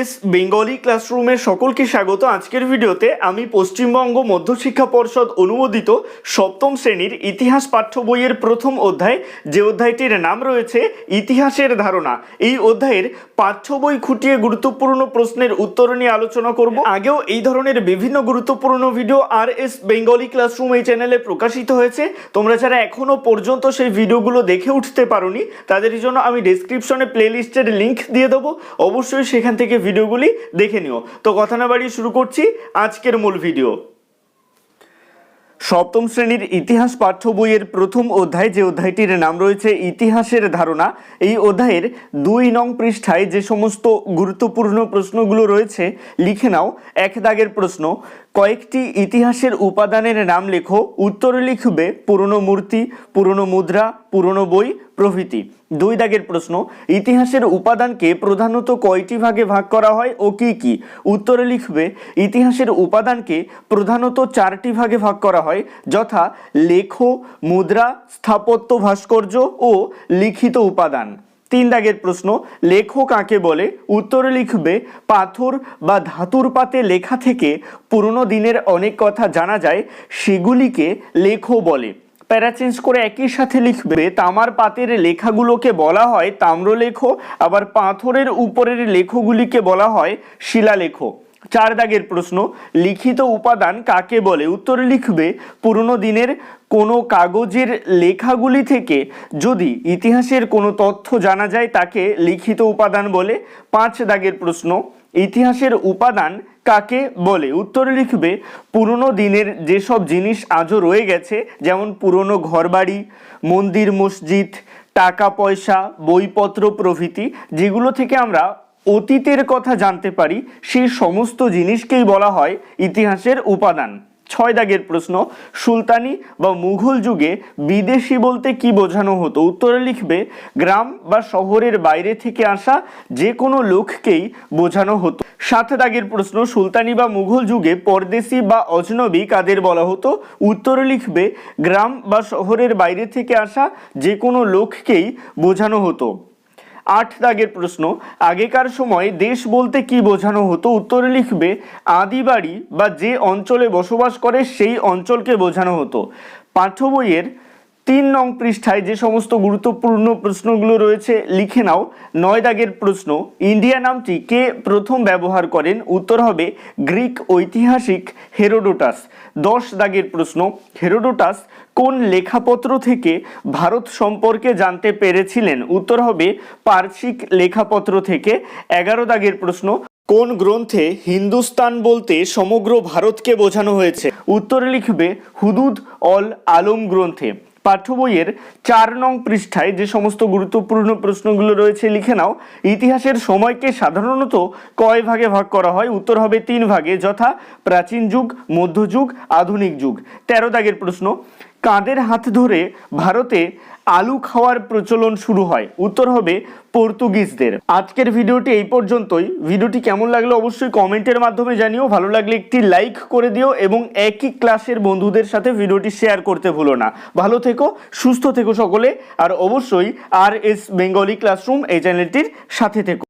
S Bengali ক্লাসরুমের সকলকে স্বাগত। আজকের ভিডিওতে আমি পশ্চিমবঙ্গ মধ্যশিক্ষা পর্ষদ অনুমোদিত সপ্তম শ্রেণির ইতিহাস পাঠ্য বইয়ের প্রথম অধ্যায়, যে অধ্যায়টির নাম রয়েছে ইতিহাসের ধারণা। এই অধ্যায়ের পাঠ্য বই খুঁটিয়ে গুরুত্বপূর্ণ প্রশ্নের উত্তর নিয়ে আলোচনা করব। আগেও এই ধরনের বিভিন্ন গুরুত্বপূর্ণ video R S Bengali classroom এই চ্যানেলে প্রকাশিত হয়েছে। তোমরা যারা এখনও পর্যন্ত সেই ভিডিওগুলো দেখে উঠতে পারোনি, তাদের জন্য আমি ডেসক্রিপশনে প্লেলিস্টের লিঙ্ক দিয়ে দেবো। অবশ্যই সেখান থেকে ভিডিওগুলি দেখে নিও। তো কথা না বাড়িয়ে শুরু করছি আজকের মূল ভিডিও। সপ্তম শ্রেণির ইতিহাস পাঠ্য বইয়ের প্রথম অধ্যায় যে অধ্যায়টির নাম রয়েছে ইতিহাসের ধারণা, এই অধ্যায়ের দুই নং পৃষ্ঠায় যে সমস্ত গুরুত্বপূর্ণ প্রশ্নগুলো রয়েছে, লিখে নাও। এক দাগের প্রশ্ন কয়েকটি ইতিহাসের উপাদানের নাম লেখো। উত্তরে লিখবে পুরনো মূর্তি, পুরনো মুদ্রা, পুরনো বই, প্রভৃতি। দুই দাগের প্রশ্ন, ইতিহাসের উপাদানকে প্রধানত কয়টি ভাগে ভাগ করা হয় ও কি কি? উত্তরে লিখবে, ইতিহাসের উপাদানকে প্রধানত চারটি ভাগে ভাগ করা হয়, যথা লেখ, মুদ্রা, স্থাপত্য ভাস্কর্য ও লিখিত উপাদান। তিন দাগের প্রশ্ন লেখ কাকে বলে? উত্তরে লিখবে, পাথর বা ধাতুর পাতে লেখা থেকে পুরনো দিনের অনেক কথা জানা যায়, সেগুলিকে লেখ বলে। প্যারা চেঞ্জ করে একই সাথে লিখবে, তামার পাতের লেখাগুলোকে বলা হয় তাম্রলেখ, আবার পাথরের উপরের লেখগুলিকে বলা হয় শিলালেখ। চার দাগের প্রশ্ন, লিখিত উপাদান কাকে বলে? উত্তরে লিখবে, পুরনো দিনের কোনো কাগজের লেখাগুলি থেকে যদি ইতিহাসের কোনো তথ্য জানা যায়, তাকে লিখিত উপাদান বলে। পাঁচ দাগের প্রশ্ন, ইতিহাসের উপাদান কাকে বলে? উত্তরে লিখবে, পুরনো দিনের যেসব জিনিস আজও রয়ে গেছে, যেমন পুরনো ঘরবাড়ি, মন্দির, মসজিদ, টাকা, পয়সা, বইপত্র, প্রভৃতি, যেগুলো থেকে আমরা অতীতের কথা জানতে পারি সেই সমস্ত জিনিসকেই বলা হয় ইতিহাসের উপাদান। ছয় দাগের প্রশ্ন, সুলতানি বা মুঘল যুগে বিদেশি বলতে কি বোঝানো হতো? উত্তরে লিখবে, গ্রাম বা শহরের বাইরে থেকে আসা যে কোনো লোককেই বোঝানো হতো। সাত দাগের প্রশ্ন, সুলতানি বা মুঘল যুগে পরদেশি বা অজনবী কাদের বলা হতো? উত্তরে লিখবে, গ্রাম বা শহরের বাইরে থেকে আসা যে কোনো লোককেই বোঝানো হতো। আট দাগের প্রশ্ন, আগেকার সময় দেশ বলতে কি বোঝানো হতো? উত্তরে লিখবে, আদিবাড়ি বা যে অঞ্চলে বসবাস করে সেই অঞ্চলকে বোঝানো হতো। পাঠ্য বইয়ের তিন নং পৃষ্ঠায় যে সমস্ত গুরুত্বপূর্ণ প্রশ্নগুলো রয়েছে, লিখে নাও। নয় দাগের প্রশ্ন, ইন্ডিয়া নামটি কে প্রথম ব্যবহার করেন? উত্তর হবে, গ্রিক ঐতিহাসিক হেরোডোটাস। দশ দাগের প্রশ্ন, হেরোডোটাস কোন লেখাপত্র থেকে ভারত সম্পর্কে জানতে পেরেছিলেন? উত্তর হবে পার্সিক লেখাপত্র থেকে। এগারো দাগের প্রশ্ন, কোন গ্রন্থে হিন্দুস্তান বলতে সমগ্র ভারতকে বোঝানো হয়েছে? উত্তর লিখবে হুদুদ অল আলম গ্রন্থে। পাঠ্য বইয়ের চার নং পৃষ্ঠায় যে সমস্ত গুরুত্বপূর্ণ প্রশ্নগুলো রয়েছে লিখে নাও। ইতিহাসের সময়কে সাধারণত কয় ভাগে ভাগ করা হয়? উত্তর হবে তিন ভাগে, যথা প্রাচীন যুগ মধ্যযুগ আধুনিক যুগ। তেরো দাগের প্রশ্ন কাঁদের হাত ধরে ভারতে আলু খাওয়ার প্রচলন শুরু হয়। উত্তর হবে পর্তুগিজদের। আজকের ভিডিওটি এই পর্যন্তই। ভিডিওটি কেমন লাগল অবশ্যই কমেন্টের মাধ্যমে জানিও। ভালো লাগলে একটি লাইক করে দিও এবং একই ক্লাসের বন্ধুদের সাথে ভিডিওটি শেয়ার করতে ভুলো না। ভালো থেকো, সুস্থ থেকো সকলে। আর অবশ্যই আর এস বেঙ্গলি ক্লাসরুম এই চ্যানেলটির সাথে থেকো।